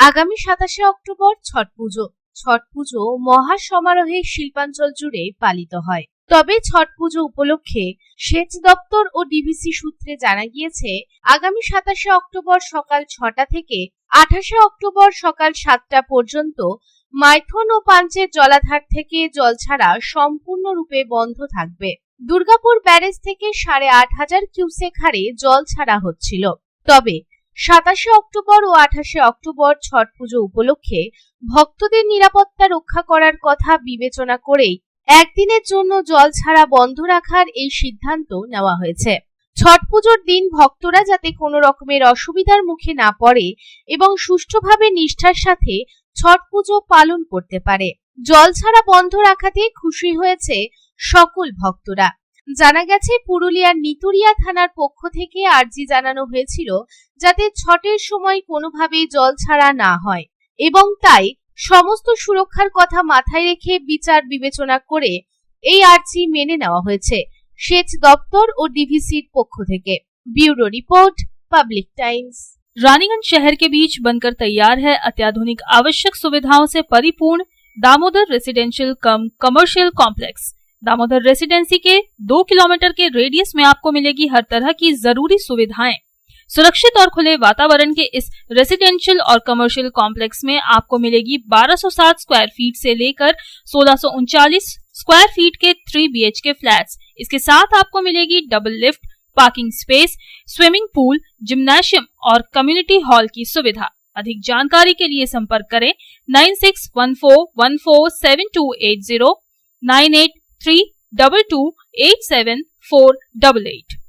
আগামী সাতাশে অক্টোবর ছট পুজো। ছট পুজো মহা সমারোহে শিল্পাঞ্চল জুড়ে পালিত হয়। তবে ছট পুজো উপলক্ষে সেচ দপ্তর ও ডিভিসি সূত্রে জানা গিয়েছে, আগামী সাতাশে অক্টোবর সকাল ছটা থেকে আঠাশে অক্টোবর সকাল সাতটা পর্যন্ত মাইথন ও পাঞ্চের জলাধার থেকে জল ছাড়া সম্পূর্ণরূপে বন্ধ থাকবে। দুর্গাপুর ব্যারেজ থেকে সাড়ে আট হাজার কিউসেক হারে জল ছাড়া হচ্ছিল। তবে সাতাশে অক্টোবর ও আঠাশে অক্টোবর ছট পুজো উপলক্ষে ভক্তদের নিরাপত্তা রক্ষা করার কথা বিবেচনা করেই একদিনের জন্য জল ছাড়া বন্ধ রাখার এই সিদ্ধান্ত নেওয়া হয়েছে। ছট পুজোর দিন ভক্তরা যাতে কোনো রকমের অসুবিধার মুখে না পড়ে এবং সুষ্ঠুভাবে নিষ্ঠার সাথে ছট পুজো পালন করতে পারে। জল ছাড়া বন্ধ রাখাতে খুশি হয়েছে সকল ভক্তরা। জানা গেছে পুরুলিয়ার নিতুরিয়া থানার পক্ষ থেকে আর্জি জানানো হয়েছিল যাতে ছটের সময় কোনোভাবেই জল ছাড়া না হয় এবং তাই সমস্ত সুরক্ষার কথা মাথায় রেখে বিচার বিবেচনা করে এই আর্জি মেনে নেওয়া হয়েছে সেচ দপ্তর ও ডিভিসির পক্ষ থেকে bureau report Public Times Raniganj शहर के बीच बनकर तैयार है अत्याधुनिक आवश्यक सुविधाओं से परिपूर्ण Damodar residential cum commercial complex Damodar residency के दो किलोमीटर के रेडियस में आपको मिलेगी हर तरह की ज़रूरी सुविधाएँ। सुरक्षित और खुले वातावरण के इस रेसिडेंशियल और कमर्शियल कॉम्प्लेक्स में आपको मिलेगी 1260 स्क्वायर फीट से लेकर सोलह स्क्वायर फीट के थ्री बी के फ्लैट्स इसके साथ आपको मिलेगी double lift parking space swimming pool gymnasium और कम्युनिटी हॉल की सुविधा। अधिक जानकारी के लिए संपर्क करें nine six one four one four seven two eight zero, nine eight three double two eight seven four double eight.